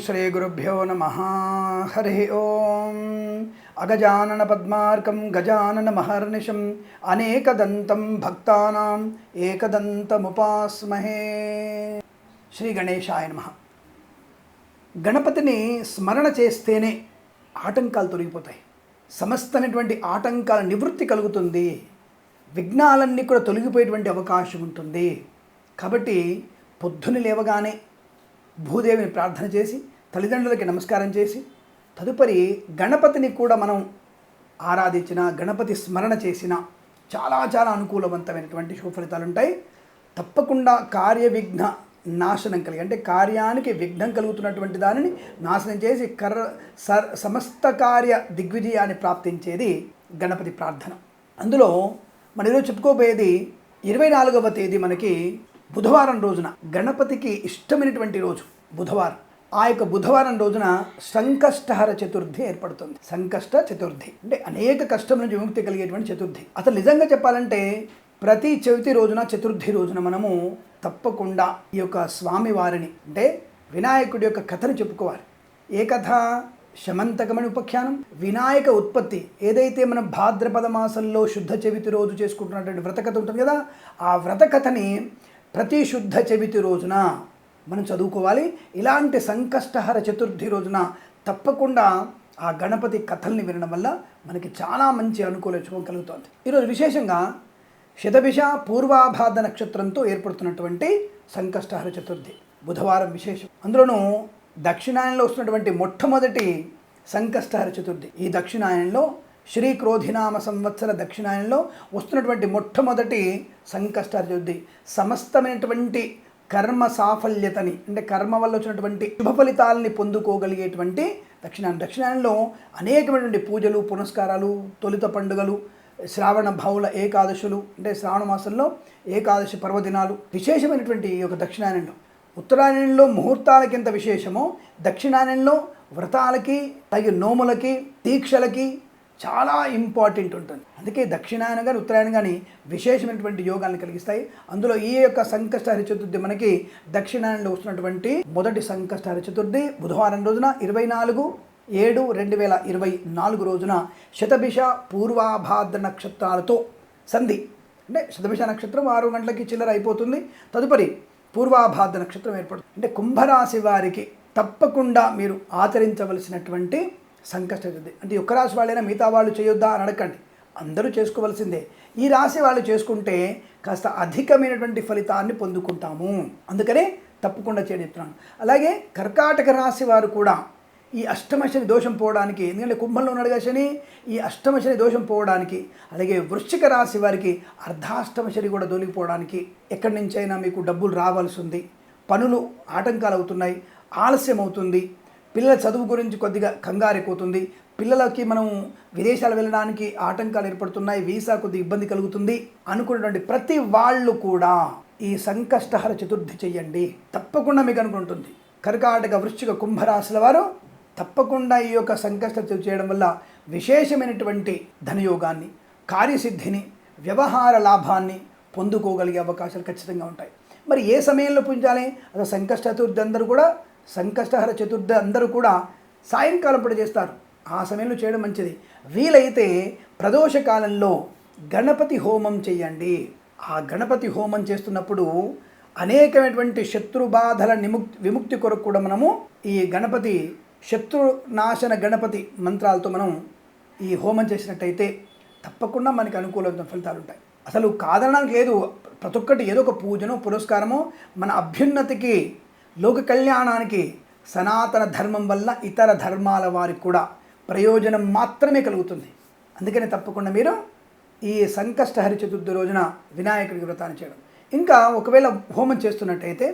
శ్రీగురుభ్యో నమ హరి ఓం అగజానన పద్మార్కం గజానన మహర్నిశం అనేకదంతం భక్తానాం ఏకదంతముపాస్మహే శ్రీ గణేశాయ నమ గణపతిని స్మరణ చేస్తేనే ఆటంకాలు తొలగిపోతాయి. సమస్తమైనటువంటి ఆటంకాల నివృత్తి కలుగుతుంది. విఘ్నాలన్నీ కూడా తొలగిపోయేటువంటి అవకాశం ఉంటుంది. కాబట్టి పొద్దున లేవగానే భూదేవిని ప్రార్థన చేసి తల్లిదండ్రులకి నమస్కారం చేసి తదుపరి గణపతిని కూడా మనం ఆరాధించిన గణపతి స్మరణ చేసిన చాలా చాలా అనుకూలవంతమైనటువంటి శుభఫలితాలు ఉంటాయి తప్పకుండా కార్య విఘ్న నాశనం కలిగి అంటే కార్యానికి విఘ్నం కలుగుతున్నటువంటి దానిని నాశనం చేసి కర్ర సర్ సమస్త కార్య దిగ్విజయాన్ని ప్రాప్తించేది గణపతి ప్రార్థన. అందులో మన ఈరోజు చెప్పుకోబోయేది ఇరవై నాలుగవ తేదీ మనకి బుధవారం రోజున గణపతికి ఇష్టమైనటువంటి రోజు బుధవారం. ఆ యొక్క బుధవారం రోజున సంకష్టహర చతుర్థి ఏర్పడుతుంది. సంకష్ట చతుర్థి. అంటే అనేక కష్టం నుంచి విముక్తి కలిగేటువంటి చతుర్థి. అసలు నిజంగా చెప్పాలంటే ప్రతి చవితి రోజున చతుర్థి రోజున మనము తప్పకుండా ఈ యొక్క స్వామివారిని అంటే వినాయకుడి యొక్క కథను చెప్పుకోవాలి. ఏ కథ శమంతకమని ఉపఖ్యానం వినాయక ఉత్పత్తి. ఏదైతే మనం భాద్రపద మాసంలో శుద్ధ చవితి రోజు చేసుకుంటున్నటువంటి వ్రతకథ ఉంటుంది కదా ఆ వ్రతకథని ప్రతి శుద్ధ చవితి రోజున మనం చదువుకోవాలి. ఇలాంటి సంకష్టహర చతుర్థి రోజున తప్పకుండా ఆ గణపతి కథల్ని వినడం వల్ల మనకి చాలా మంచి అనుకూలించడం కలుగుతుంది. ఈరోజు విశేషంగా శతభిష పూర్వాభాద నక్షత్రంతో ఏర్పడుతున్నటువంటి సంకష్టహర చతుర్థి బుధవారం విశేషం. అందులోనూ దక్షిణాయనంలో వస్తున్నటువంటి మొట్టమొదటి సంకష్టహర చతుర్థి ఈ దక్షిణాయనంలో శ్రీ క్రోధినామ సంవత్సర దక్షిణాయనంలో వస్తున్నటువంటి మొట్టమొదటి సంకష్ట చతుర్థి సమస్తమైనటువంటి కర్మ సాఫల్యతని అంటే కర్మ వల్ల వచ్చినటువంటి శుభ ఫలితాలని పొందుకోగలిగేటువంటి దక్షిణాయనం. దక్షిణాయనంలో అనేకమైనటువంటి పూజలు పునస్కారాలు తొలిత పండుగలు శ్రావణ భావుల ఏకాదశులు అంటే శ్రావణ మాసంలో ఏకాదశి పర్వదినాలు విశేషమైనటువంటి ఈ యొక్క దక్షిణాయనంలో. ఉత్తరాయణంలో ముహూర్తాలకింత విశేషమో దక్షిణాయనంలో వ్రతాలకి తగిన నోములకి దీక్షలకి చాలా ఇంపార్టెంట్ ఉంటుంది. అందుకే దక్షిణాయన కానీ ఉత్తరాయణ కానీ విశేషమైనటువంటి యోగాలను కలిగిస్తాయి. అందులో ఈ యొక్క సంకష్టహరి చతుర్థి మనకి దక్షిణాయనంలో వస్తున్నటువంటి మొదటి సంకష్టహరి చతుర్థి బుధవారం రోజున ఇరవై నాలుగు ఏడు రెండు వేల ఇరవై నాలుగు రోజున శతభిష పూర్వాభాద్ర నక్షత్రాలతో సంధి. అంటే శతభిష నక్షత్రం ఆరు గంటలకి చిల్లర అయిపోతుంది. తదుపరి పూర్వాభాద్ర నక్షత్రం ఏర్పడుతుంది. అంటే కుంభరాశి వారికి తప్పకుండా మీరు ఆచరించవలసినటువంటి సంకష్టం అంటే యొక్క రాశి వాళ్ళైనా మిగతా వాళ్ళు చేయొద్దా అని అడగండి అందరూ చేసుకోవాల్సిందే. ఈ రాశి వాళ్ళు చేసుకుంటే కాస్త అధికమైనటువంటి ఫలితాన్ని పొందుకుంటాము. అందుకనే తప్పకుండా చేయడం చెప్తున్నాను. అలాగే కర్కాటక రాశి వారు కూడా ఈ అష్టమశని దోషం పోవడానికి ఎందుకంటే కుంభంలో ఉన్నాడు కదా శని ఈ అష్టమశని దోషం పోవడానికి అలాగే వృశ్చిక రాశి వారికి అర్ధాష్టమశని కూడా దొలిగిపోవడానికి ఎక్కడి నుంచైనా మీకు డబ్బులు రావాల్సి ఉంది. పనులు ఆటంకాలు అవుతున్నాయి ఆలస్యం అవుతుంది. పిల్లల చదువు గురించి కొద్దిగా కంగారు ఎక్కుతుంది పిల్లలకి మనం విదేశాలు వెళ్ళడానికి ఆటంకాలు ఏర్పడుతున్నాయి వీసా కొద్దిగా ఇబ్బంది కలుగుతుంది అనుకున్నటువంటి ప్రతి వాళ్ళు కూడా ఈ సంకష్టహర చతుర్థి చెయ్యండి. తప్పకుండా మీకు అనుకుంటుంది. కర్కాటక వృశ్చిక కుంభరాశుల వారు తప్పకుండా ఈ యొక్క సంకష్ట చేయడం వల్ల విశేషమైనటువంటి ధనయోగాన్ని కార్యసిద్ధిని వ్యవహార లాభాన్ని పొందుకోగలిగే అవకాశాలు ఖచ్చితంగా ఉంటాయి. మరి ఏ సమయంలో పూజించాలి అసలు సంకష్ట చతుర్థి అందరూ కూడా సంకష్టహర చతుర్థ అందరూ కూడా సాయంకాలం పూట చేస్తారు. ఆ సమయంలో చేయడం మంచిది. వీలైతే ప్రదోష కాలంలో గణపతి హోమం చేయండి. ఆ గణపతి హోమం చేస్తున్నప్పుడు అనేకమైనటువంటి శత్రు బాధల నిముక్తి విముక్తి కొరకు కూడా మనము ఈ గణపతి శత్రునాశన గణపతి మంత్రాలతో మనం ఈ హోమం చేసినట్టయితే తప్పకుండా మనకి అనుకూలమైన ఫలితాలు ఉంటాయి. అసలు కాదనడానికి లేదు. ప్రతి ఒక్కటి ఏదో ఒక పూజను పురస్కారము మన అభ్యున్నతికి లోక కళ్యాణానికి సనాతన ధర్మం వల్ల ఇతర ధర్మాల వారికి కూడా ప్రయోజనం మాత్రమే కలుగుతుంది. అందుకని తప్పకుండా మీరు ఈ సంకష్టహరి చతుర్థి రోజున వినాయకుడికి వ్రతాన్ని చేయడం. ఇంకా ఒకవేళ హోమం చేస్తున్నట్టయితే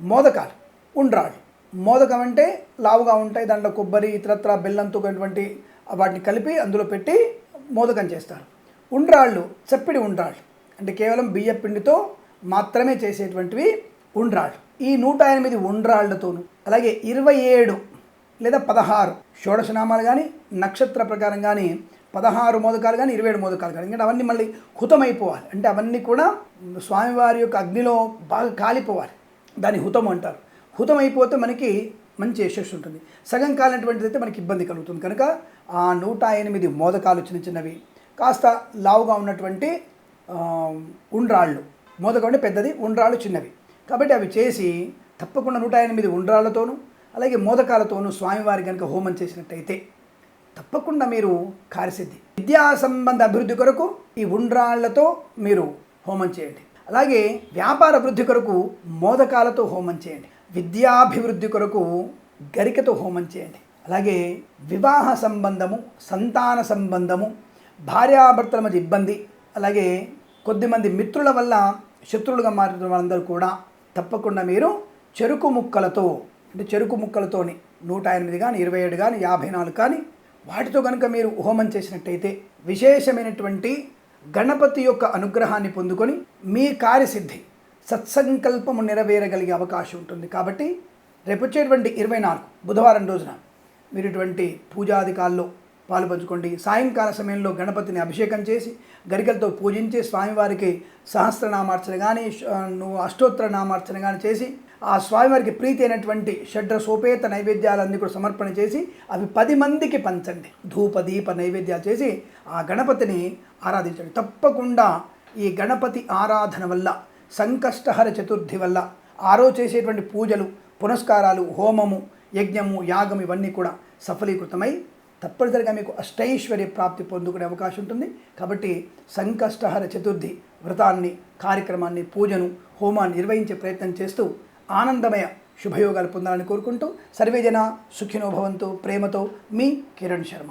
మోదకాలు ఉండ్రాళ్ళు. మోదకం అంటే లావుగా ఉంటాయి దాంట్లో కొబ్బరి ఇతరత్ర బెల్లంతో ఉన్నటువంటి వాటిని కలిపి అందులో పెట్టి మోదకం చేస్తారు. ఉండ్రాళ్ళు చప్పిడి ఉండ్రాళ్ళు అంటే కేవలం బియ్య పిండితో మాత్రమే చేసేటువంటివి ఉండ్రాళ్ళు. ఈ నూట ఎనిమిది ఉండ్రాళ్ళతోనూ అలాగే ఇరవై ఏడు లేదా పదహారు షోడశనామాలు కానీ నక్షత్ర ప్రకారం కానీ పదహారు మోదకాలు కానీ ఇరవై ఏడు మోదకాలు కానీ ఎందుకంటే అవన్నీ మళ్ళీ హుతమైపోవాలి. అంటే అవన్నీ కూడా స్వామివారి యొక్క అగ్నిలో బాగా కాలిపోవాలి. దాన్ని హుతం అంటారు. హుతం అయిపోతే మనకి మంచి యశస్సు ఉంటుంది. సగం కాలినటువంటిది అయితే మనకి ఇబ్బంది కలుగుతుంది. కనుక ఆ నూట ఎనిమిది మోదకాలు చిన్న చిన్నవి కాస్త లావుగా ఉన్నటువంటి ఉండ్రాళ్ళు. మోదకం అంటే పెద్దది ఉండ్రాళ్ళు చిన్నవి. కాబట్టి అవి చేసి తప్పకుండా నూట ఎనిమిది ఉండ్రాళ్ళతోనూ అలాగే మోదకాలతోనూ స్వామివారి కనుక హోమం చేసినట్టయితే తప్పకుండా మీరు కార్యసిద్ధి. విద్యా సంబంధ అభివృద్ధి కొరకు ఈ ఉండ్రాళ్ళతో మీరు హోమం చేయండి. అలాగే వ్యాపార వృద్ధి కొరకు మోదకాలతో హోమం చేయండి. విద్యాభివృద్ధి కొరకు గరికతో హోమం చేయండి. అలాగే వివాహ సంబంధము సంతాన సంబంధము భార్యాభర్తల మధ్య ఇబ్బంది అలాగే కొద్దిమంది మిత్రుల వల్ల శత్రువులుగా మారిన వాళ్ళందరూ కూడా తప్పకుండా మీరు చెరుకు ముక్కలతో అంటే చెరుకు ముక్కలతోని నూట ఎనిమిది కానీ ఇరవై ఏడు కానీ యాభై నాలుగు కానీ వాటితో కనుక మీరు హోమం చేసినట్టయితే విశేషమైనటువంటి గణపతి యొక్క అనుగ్రహాన్ని పొందుకొని మీ కార్యసిద్ధి సత్సంకల్పము నెరవేరగలిగే అవకాశం ఉంటుంది. కాబట్టి రేపు వచ్చేటువంటి ఇరవై నాలుగు బుధవారం రోజున మీరు ఇటువంటి పూజాధికాల్లో పాలు పంచుకోండి. సాయంకాల సమయంలో గణపతిని అభిషేకం చేసి గరికలతో పూజించి స్వామివారికి సహస్రనామార్చన కానీ నువ్వు అష్టోత్తర నామార్చన కానీ చేసి ఆ స్వామివారికి ప్రీతి అయినటువంటి షడ్ర సోపేత నైవేద్యాలన్నీ కూడా సమర్పణ చేసి అవి పది మందికి పంచండి. ధూప దీప నైవేద్యాలు చేసి ఆ గణపతిని ఆరాధించండి. తప్పకుండా ఈ గణపతి ఆరాధన వల్ల సంకష్టహర చతుర్థి వల్ల ఆరో చేసేటువంటి పూజలు పునస్కారాలు హోమము యజ్ఞము యాగం ఇవన్నీ కూడా సఫలీకృతమై తప్పనిసరిగా మీకు అష్టైశ్వర్య ప్రాప్తి పొందుకునే అవకాశం ఉంటుంది. కాబట్టి సంకష్టహర చతుర్థి వ్రతాన్ని కార్యక్రమాన్ని పూజను హోమాన్ని నిర్వహించే ప్రయత్నం చేస్తూ ఆనందమయ శుభయోగాలు పొందాలని కోరుకుంటూ సర్వేజన సుఖినోభవంతో ప్రేమతో మీ కిరణ్ శర్మ.